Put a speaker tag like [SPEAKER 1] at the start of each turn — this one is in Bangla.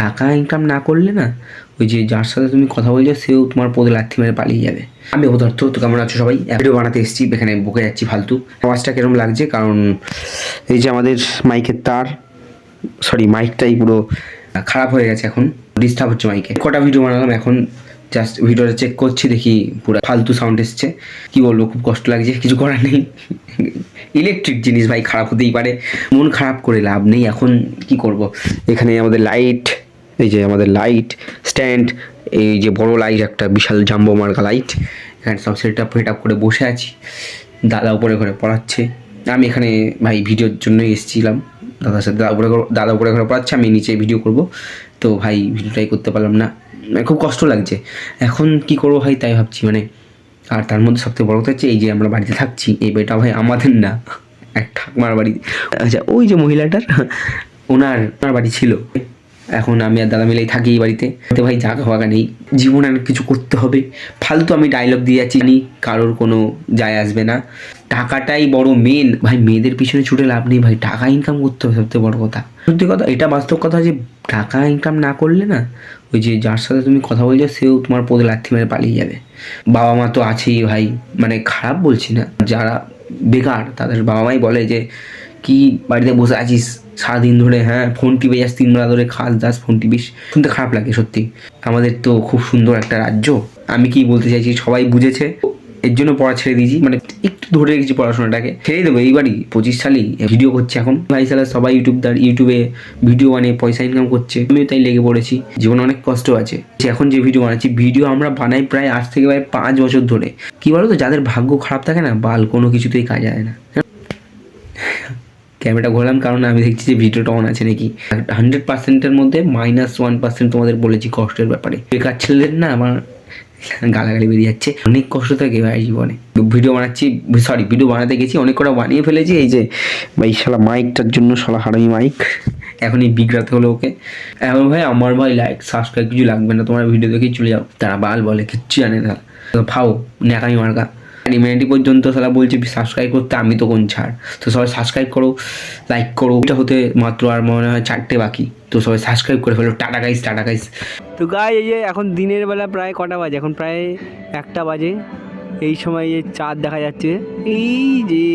[SPEAKER 1] টাকা ইনকাম না করলে না, ওই যে যার সাথে তুমি কথা বলছো, সেও তোমার পদে লাথি মেরে পালিয়ে যাবে। আমি অবদার্থ তো কেমন আছো সবাই? ভিডিও বানাতে এসেছি, এখানে বকে যাচ্ছি ফালতু। আওয়াজটা কিরম লাগছে? কারণ এই যে আমাদের মাইকের তার সরি মাইকটাই পুরো খারাপ হয়ে গেছে এখন ডিস্টার্ব হচ্ছে মাইকে কটা ভিডিও বানালাম এখন জাস্ট ভিডিওটা চেক করছি, দেখি পুরো ফালতু সাউন্ড এসছে। কী বলব, খুব কষ্ট লাগছে, কিছু করার নেই। ইলেকট্রিক জিনিস ভাই, খারাপ হতেই পারে। মন খারাপ করে লাভ নেই, এখন কি করব? এখানে আমাদের লাইট এই যে আমাদের লাইট স্ট্যান্ড এই যে বড় লাইট একটা বিশাল জাম্বো মার্কা লাইট এখানে সব সেট আপ ফেট আপ করে বসে আছি। দাদা উপরে ঘরে পড়াচ্ছে। আমি এখানে ভাই ভিডিওর জন্যই এসেছিলাম। দাদার সাথে দাদা উপরে দাদা উপরে ঘরে পড়াচ্ছে, আমি নিচে ভিডিও করব। তো ভাই ভিডিওটাই করতে পারলাম না। মানে খুব কষ্ট লাগছে। এখন কি করব ভাই, তাই ভাবছি। মানে আর তার মধ্যে সবথেকে বড় কথা হচ্ছে, এই যে আমরা বাড়িতে থাকছি, এই বাড়িটা ভাই আমাদের না। এক ঠাকমার বাড়ি। আচ্ছা ওই যে মহিলাটার, ওনার ওনার বাড়ি ছিল। এখন আমি আর দাদা মিলেই থাকি বাড়িতে। তো ভাই জায়গা ফাঁকা নেই। জীবনে আর কিছু করতে হবে। ফালতু আমি ডায়লগ দিয়ে যাচ্ছি নি, কারোর কোনো যায় আসবে না। টাকাটাই বড় মেন ভাই, মেয়েদের পিছনে ছুটে লাভ নেই ভাই, টাকা ইনকাম করতে হবে সবথেকে বড় কথা। সত্যি কথা, এটা বাস্তব কথা যে টাকা ইনকাম না করলে না, ওই যে যার সাথে তুমি কথা বলছো, সেও তোমার পদে লাথি মেরে পালিয়ে যাবে। বাবা মা তো আছেই ভাই মানে খারাপ বলছি না, যারা বেকার, তাদের বাবা মাই বলে যে কি বাড়িতে বসে আছিস? সারাদিন ধরে হ্যাঁ? ফোন টিপে যাস, তিন বেলা ধরে খাস দাস ফোন টিপিস। শুনতে খারাপ লাগে, সত্যি। আমাদের তো খুব সুন্দর একটা রাজ্য। আমি কি বলতে চাইছি, সবাই বুঝেছে। এর জন্য পড়া ছেড়ে দিয়েছি। মানে একটু ধরে রেখেছি পড়াশোনাটাকে। ছেড়ে দেবো এইবারই পঁচিশ সালেই ভিডিও করছে এখন। ভাই সালা, সবাই ইউটিউব ইউটিউবদার ইউটিউবে ভিডিও বানিয়ে পয়সা ইনকাম করছে। আমিও তাই লেগে পড়েছি। জীবনে অনেক কষ্ট আছে। এখন যে ভিডিও বানাচ্ছি ভিডিও আমরা বানাই প্রায় আজ থেকে প্রায় পাঁচ বছর ধরে। কি বলো তো যাদের ভাগ্য খারাপ থাকে না, বাল কোনো কিছুতেই কাজ হয় না। ক্যামেরাটা ঘোরালাম কারণ আমি দেখছি যে ভিডিওটা অন আছে নাকি। হান্ড্রেড পার্সেন্টের মধ্যে মাইনাস ওয়ান পার্সেন্ট তোমাদের বলেছি কষ্টের ব্যাপারে। বেকার ছেলেদের না আমার গালাগালি বেরিয়ে যাচ্ছে। অনেক কষ্ট থাকে ভাই জীবনে। ভিডিও বানাচ্ছি সরি ভিডিও বানাতে গেছি, অনেক কটা বানিয়ে ফেলেছি। এই যে ভাই শালা মাইকটার জন্য শালা হারামি মাইক এখনই বিগড়াতে হলো ওকে। এখন ভাই আমার ভাই লাইক সাবস্ক্রাইব কিছু লাগবে না। তোমার ভিডিও দেখেই চলে যাও। তারা বাল বলে, কিচ্ছু জানে না। ফাও, ন্যাকামি মার্কা। মিনিটি পর্যন্ত সালা বলছে সাবস্ক্রাইব করতে, আমি তো কোন ছাড়। তো সবাই সাবস্ক্রাইব করো লাইক করো। এটা হতে মাত্র আর মনে হয় চারটে বাকি। তো সবাই সাবস্ক্রাইব করে ফেলো। টাটা গাইস টাটা গাইস তো গাই এই যে এখন দিনের বেলা প্রায় কটা বাজে? এখন প্রায় একটা বাজে। এই সময় চাঁদ দেখা যাচ্ছে। এই যে